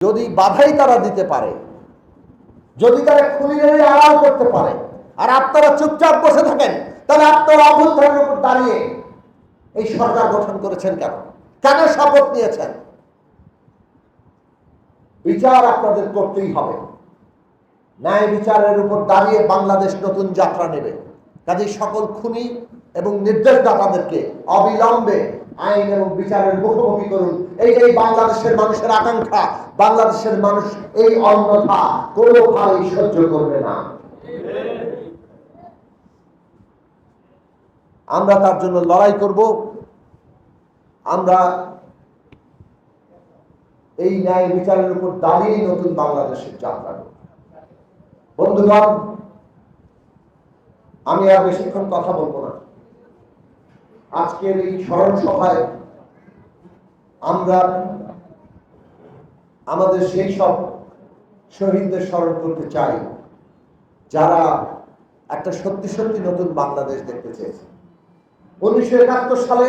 যদি বাধাই তারা দিতে পারে, যদি তারা খুলিয়ে আড়াল করতে পারে, আর আপনারা চুপচাপ বসে থাকেন, তাহলে আপনারা অভ্যুত্থানের উপর দাঁড়িয়ে এই সরকার গঠন করেছেন কেন? কেন শপথ নিয়েছেন? বিচার আপনাদের করতেই হবে। ন্যায় বিচারের উপর দাঁড়িয়ে বাংলাদেশ নতুন যাত্রা নেবে। কাজে সকল খুনি এবং নির্দেশদাতাদেরকে অবিলম্বে আইন এবং বিচারের মুখোমুখি করুন। এই যে এই বাংলাদেশের মানুষের আকাঙ্ক্ষা। বাংলাদেশের মানুষ এই অন্যথা কোনোভাবেই সহ্য করবে না। আমরা তার জন্য লড়াই করব। আমরা এই ন্যায় বিচারের উপর দাঁড়িয়ে নতুন বাংলাদেশের যাত্রা করব। বন্ধুগণ, আমি আর বেশিক্ষণ কথা বলব না। আজকের এই স্মরণ সভায় আমরা আমাদের সেই সব শহীদদের স্মরণ করতে চাই, যারা একটা সত্যি সত্যি নতুন বাংলাদেশ দেখতে চেয়েছে। উনিশশো একাত্তর সালে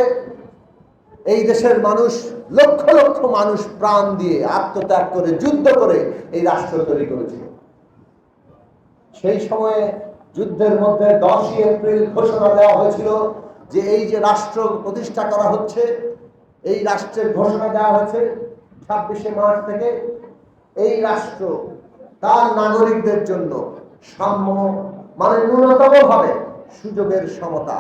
এই দেশের মানুষ, লক্ষ লক্ষ মানুষ প্রাণ দিয়ে আত্মত্যাগ করে, যুদ্ধ করে এই রাষ্ট্র তৈরি করেছিল সেই সময়ে যুদ্ধের মধ্যে দশই এপ্রিল ঘোষণা দেওয়া হয়েছিল যে এই যে রাষ্ট্র প্রতিষ্ঠা করা হচ্ছে, এই রাষ্ট্রের ঘোষণা দেওয়া হয়েছে ছাব্বিশে মার্চ থেকে, এই রাষ্ট্র তার নাগরিকদের জন্য সাম্য মানে ন্যূনতম ভাবে সুযোগের সমতা।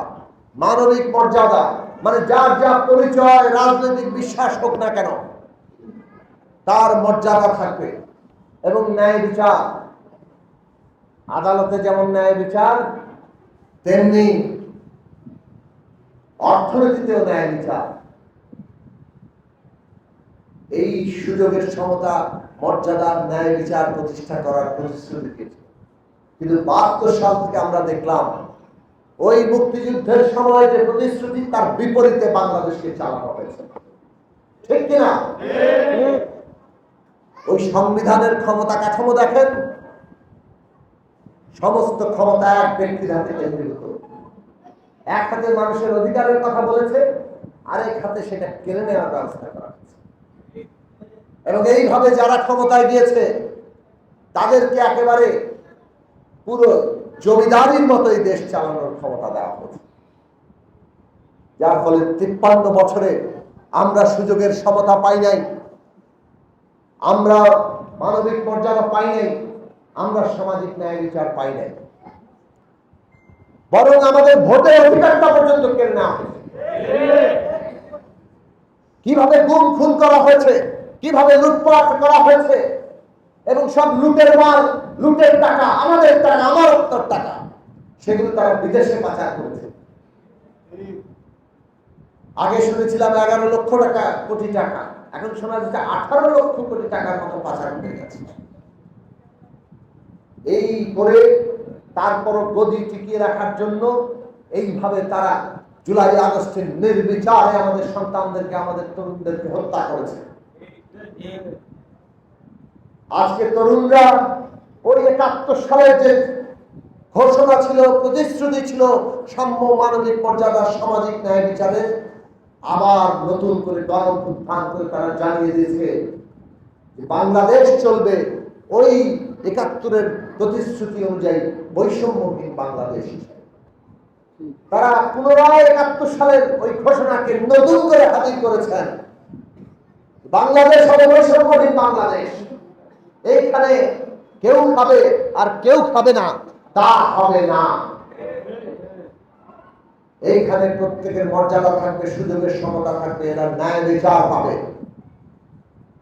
মানবিক মর্যাদা মানে যার যা পরিচয়, রাজনৈতিক বিশ্বাস হোক না কেন, তার মর্যাদা থাকবে। এবং ন্যায় বিচার, আদালতে যেমন ন্যায় বিচার, তেমনি অর্থনীতিতেও ন্যায় বিচার। এই সুযোগের সমতা মর্যাদা, ন্যায় বিচার প্রতিষ্ঠা করার প্রতিশ্রুতি দিয়েছে। কিন্তু বাহাত্তর সাল থেকে আমরা দেখলাম, ওই মুক্তিযুদ্ধের সময় যে প্রতিশ্রুতি, তার বিপরীতে বাংলাদেশকে চালানো হয়েছে। ঠিক কিনা? ওই সংবিধানের ক্ষমতা কাঠামো দেখেন? সমস্ত ক্ষমতা এক ব্যক্তির হাতে কেন্দ্রীভূত। এক হাতে মানুষের অধিকারের কথা বলেছে, আরেক হাতে সেটা কেড়ে নেওয়ার ব্যবস্থা করা এবং এইভাবে যারা ক্ষমতায় গিয়েছে, তাদেরকে একেবারে পুরো জমিদারির মতো এই দেশ চালানোর ক্ষমতা দেওয়া হয়েছে। যার ফলে তিপ্পান্ন বছরে আমরা সুযোগের সমতা পাই নাই, আমরা মানবিক মর্যাদা পাই নাই, আমরা সামাজিক ন্যায় বিচার পাই নাই। বরং আমাদের ভোটের অধিকারটা পর্যন্ত কেড়ে নেওয়া কীভাবে গুম খুন করা হয়েছে, কীভাবে লুটপাট করা হয়েছে, এবং সব লুটের মাল, লুটের টাকা, আমাদের টাকা, আমার উত্তর টাকা, সেগুলো তারা বিদেশে পাচার করেছে। আগে শুনেছিলাম এগারো লক্ষ টাকা, কোটি টাকা, এখন শোনা যাচ্ছে আঠারো লক্ষ কোটি টাকার মতো পাচার হয়ে গেছে। এই করে তারপর গদি টিকিয়ে রাখার জন্য এইভাবে তারা জুলাই আগস্টের নির্বিচারে আমাদের সন্তানদেরকে, আমাদের তরুণদেরকে হত্যা করেছে। আজকে তরুণরা ওই একাত্তর সালের যে ঘোষণা ছিল, প্রতিশ্রুতি ছিল সাম্য মানবিক মর্যাদা, সামাজিক ন্যায় বিচারে, আবার নতুন করে গরম উত্থান করে তারা জানিয়ে দিয়েছে বাংলাদেশ চলবে ওই একাত্তরের প্রতিশ্রুতি অনুযায়ী বৈষম্যহীন বাংলাদেশ। তারা পুনরায় একাত্তর সালের ওই ঘোষণাকে নতুন করে হাজির করেছেন। বাংলাদেশ হবে বৈষম্যহীন বাংলাদেশ। এইখানে কেউ খাবে আর কেউ খাবে না, তা হবে না। এইখানে প্রত্যেকের মর্যাদা থাকবে, সুযোগের সমতা থাকবে, এরা ন্যায় বিচার পাবে।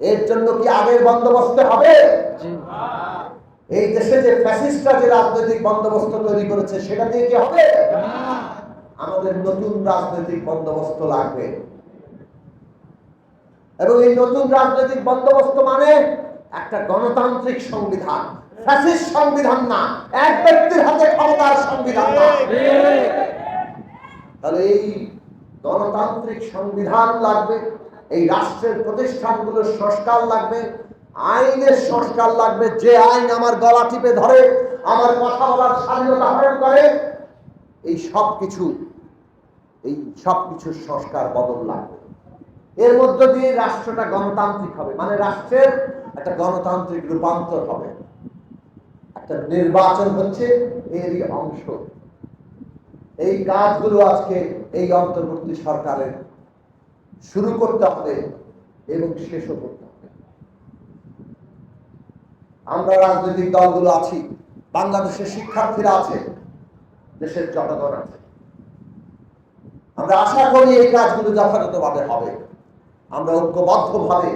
এর জন্য কি আগের বন্দোবস্ত হবে? এই দেশে যে ফ্যাসিস্টরা যে রাজনৈতিক বন্দোবস্ত তৈরি করেছে, সেটা দিয়ে কি হবে? আমাদের নতুন রাজনৈতিক বন্দোবস্ত লাগবে। এবং এই নতুন রাজনৈতিক বন্দোবস্ত মানে একটা গণতান্ত্রিক সংবিধান। ফ্যাসিস্ট সংবিধান না, এক ব্যক্তির হাতে ক্ষমতার সংবিধান না। তাহলে এই গণতান্ত্রিক সংবিধান লাগবে, এই রাষ্ট্রের প্রতিষ্ঠানগুলোর সংস্কার লাগবে আইনের সংস্কার লাগবে, যে আইন আমার গলা টিপে ধরে, আমার কথা বলার স্বাধীনতা হরণ করে, এই সব কিছু এই সব কিছুর সংস্কার বদল লাগবে। এর মধ্য দিয়ে রাষ্ট্রটা গণতান্ত্রিক হবে মানে রাষ্ট্রের একটা গণতান্ত্রিক রূপান্তর হবে। একটা নির্বাচন হচ্ছে, এরই অংশ। এই কাজগুলো আজকে এই অন্তর্বর্তী সরকারের শুরু করতে হবে এবং শেষও করতে হবে। আমরা রাজনৈতিক দলগুলো আছি, বাংলাদেশের শিক্ষার্থীরা আছে, দেশের জনগণ আছে। আমরা আশা করি এই কাজগুলো যথাযথভাবে হবে। আমরা ঐক্যবদ্ধভাবে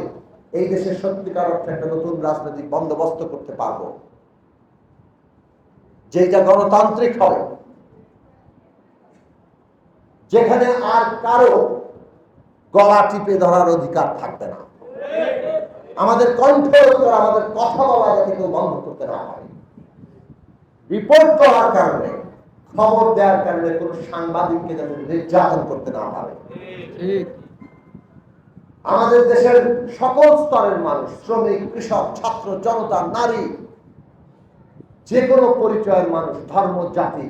এই দেশের সত্যিকার অর্থে একটা নতুন রাজনৈতিক বন্দোবস্ত করতে পারব। যেটা গণতান্ত্রিক হবে। যেখানে আর কারও গলা টিপে ধরার অধিকার থাকবে না। আমাদের কণ্ঠ উত্তর আমাদের কথা বলা যাতে কেউ বন্ধ করতে না পারে। রিপোর্ট করার কারণে খবর দেওয়ার কারণে কোন সাংবাদিককে যাতে নির্যাতন করতে না পারে। আমাদের দেশের সকল স্তরের মানুষ শ্রমিক কৃষক ছাত্র জনতা নারী যে কোনো পরিচয়ের মানুষ ধর্ম জাতি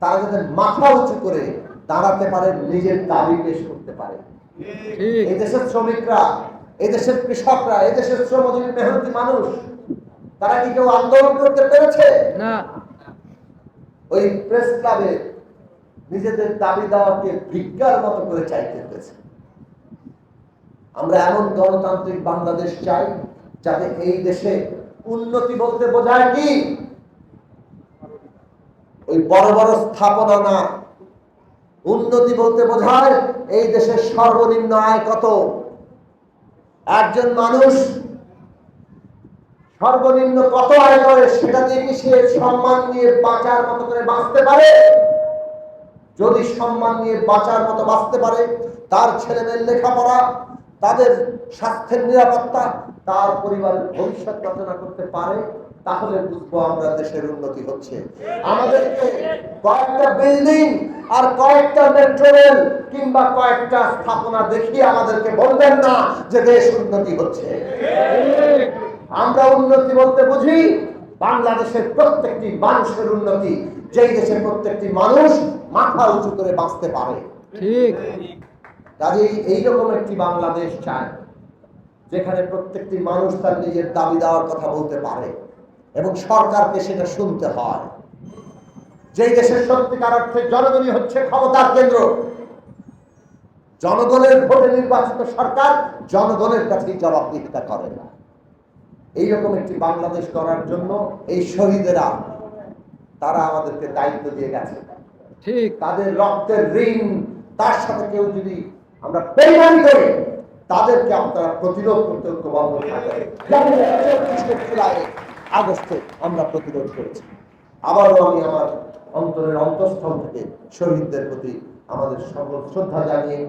তারা যাতে মাথা উঁচু করে দাঁড়াতে পারে নিজের দাবি পেশ করতে পারে। এই দেশের শ্রমিকরা এই দেশের কৃষকরা এই দেশের শ্রমজীবী মেহনতি মানুষ তারা কি কেউ আন্দোলন করতে পেরেছে? না। ওই প্রেস ক্লাবে নিজেদের দাবি দাওয়াকে ভিক্ষার মতো করে চাইতে হয়েছে আমরা এমন গণতান্ত্রিক বাংলাদেশ চাই যাতে এই দেশে উন্নতি বলতে বোঝায় কি? ওই বড় বড় স্থাপনা না। উন্নতি বলতে বোঝায় এই দেশের সর্বনিম্ন আয় কত? একজন মানুষ সর্বনিম্ন কত আয় করে সেটা দিয়ে কি সে সম্মান নিয়ে বাঁচার মতো করে বাঁচতে পারে? যদি সম্মান নিয়ে বাঁচার মতো বাঁচতে পারে, তার ছেলেমেয়ের লেখাপড়া, তাদের স্বাস্থ্যের নিরাপত্তা, তার পরিবারের ভবিষ্যৎ রচনা করতে পারে তাহলে বুঝব আমরা দেশের উন্নতি হচ্ছে। আমাদেরকে কয়েকটা বিল্ডিং আর কয়েকটা মেট্রো রেল কিংবা কয়েকটা স্থাপনা দেখিয়ে আমাদেরকে বলবেন না যে দেশ উন্নতি হচ্ছে। আমরা উন্নতি বলতে বুঝি বাংলাদেশের প্রত্যেকটি মানুষের উন্নতি যেই দেশের প্রত্যেকটি মানুষ মাথা উঁচু করে বাঁচতে পারে। ঠিক। কাজেই এইরকম একটি বাংলাদেশ চায় যেখানে প্রত্যেকটি মানুষ তার নিজের দাবি দেওয়ার কথা বলতে পারে। এবং সরকারকে সেটা শুনতে হয়। যেই দেশের সত্যিকার অর্থে জনগণই হচ্ছে ক্ষমতার কেন্দ্র। জনগণের ভোটে নির্বাচিত সরকার জনগণের কাছেই জবাবদিহিতা করে না। এইরকম একটি বাংলাদেশ করার জন্য এই শহীদেরা তারা আমাদেরকে দায়িত্ব দিয়ে গেছে। ঠিক। তাদের রক্তের ঋণ তার সাথে কেউ যদি আমরা বেইমানি করি তাদেরকে আপনারা প্রতিরোধ করতে ঐক্যবদ্ধ থাকবেন যেমন 24 জুলাই আগস্টে আমরা প্রতিরোধ করেছি। আবারও আমি আমার অন্তরের অন্তঃস্থল থেকে শহীদদের প্রতি আমাদের সকল শ্রদ্ধা জানিয়ে